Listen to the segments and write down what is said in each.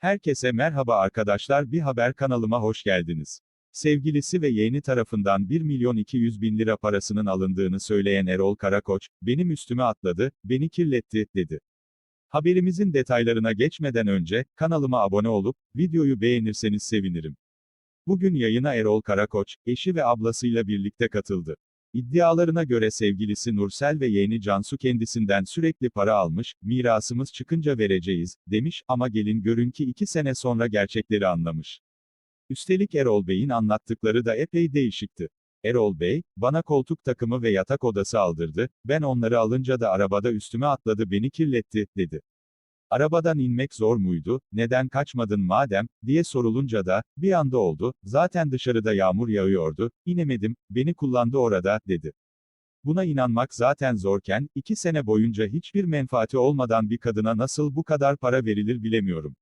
Herkese merhaba arkadaşlar bir haber kanalıma hoş geldiniz. Sevgilisi ve yeğeni tarafından 1 milyon 200 bin lira parasının alındığını söyleyen Erol Karakoç, benim üstüme atladı, beni kirletti, dedi. Haberimizin detaylarına geçmeden önce, kanalıma abone olup, videoyu beğenirseniz sevinirim. Bugün yayına Erol Karakoç, eşi ve ablasıyla birlikte katıldı. İddialarına göre sevgilisi Nursel ve yeğeni Cansu kendisinden sürekli para almış, mirasımız çıkınca vereceğiz, demiş, ama gelin görün ki iki sene sonra gerçekleri anlamış. Üstelik Erol Bey'in anlattıkları da epey değişikti. Erol Bey, bana koltuk takımı ve yatak odası aldırdı, ben onları alınca da arabada üstüme atladı beni kirletti, dedi. Arabadan inmek zor muydu, neden kaçmadın madem, diye sorulunca da, bir anda oldu, zaten dışarıda yağmur yağıyordu, inemedim, beni kullandı orada, dedi. Buna inanmak zaten zorken, iki sene boyunca hiçbir menfaati olmadan bir kadına nasıl bu kadar para verilir bilemiyorum.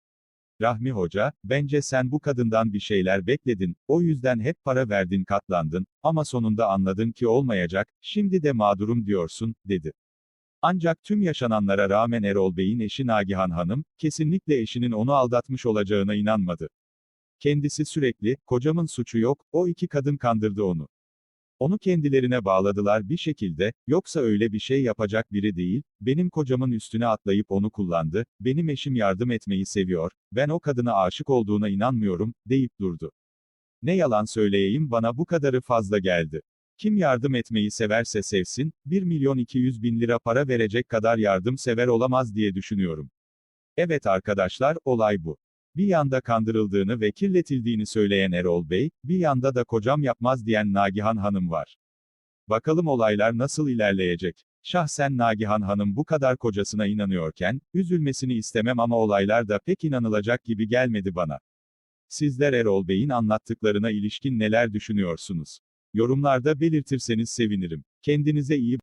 Rahmi Hoca, bence sen bu kadından bir şeyler bekledin, o yüzden hep para verdin katlandın, ama sonunda anladın ki olmayacak, şimdi de mağdurum diyorsun, dedi. Ancak tüm yaşananlara rağmen Erol Bey'in eşi Nagihan Hanım, kesinlikle eşinin onu aldatmış olacağına inanmadı. Kendisi sürekli, kocamın suçu yok, o iki kadın kandırdı onu. Onu kendilerine bağladılar bir şekilde, yoksa öyle bir şey yapacak biri değil, benim kocamın üstüne atlayıp onu kullandı, benim eşim yardım etmeyi seviyor, ben o kadına aşık olduğuna inanmıyorum, deyip durdu. Ne yalan söyleyeyim bana bu kadarı fazla geldi. Kim yardım etmeyi severse sevsin, 1 milyon 200 bin lira para verecek kadar yardımsever olamaz diye düşünüyorum. Evet arkadaşlar, olay bu. Bir yanda kandırıldığını ve kirletildiğini söyleyen Erol Bey, bir yanda da kocam yapmaz diyen Nagihan Hanım var. Bakalım olaylar nasıl ilerleyecek? Şahsen Nagihan Hanım bu kadar kocasına inanıyorken, üzülmesini istemem ama olaylar da pek inanılacak gibi gelmedi bana. Sizler Erol Bey'in anlattıklarına ilişkin neler düşünüyorsunuz? Yorumlarda belirtirseniz sevinirim. Kendinize iyi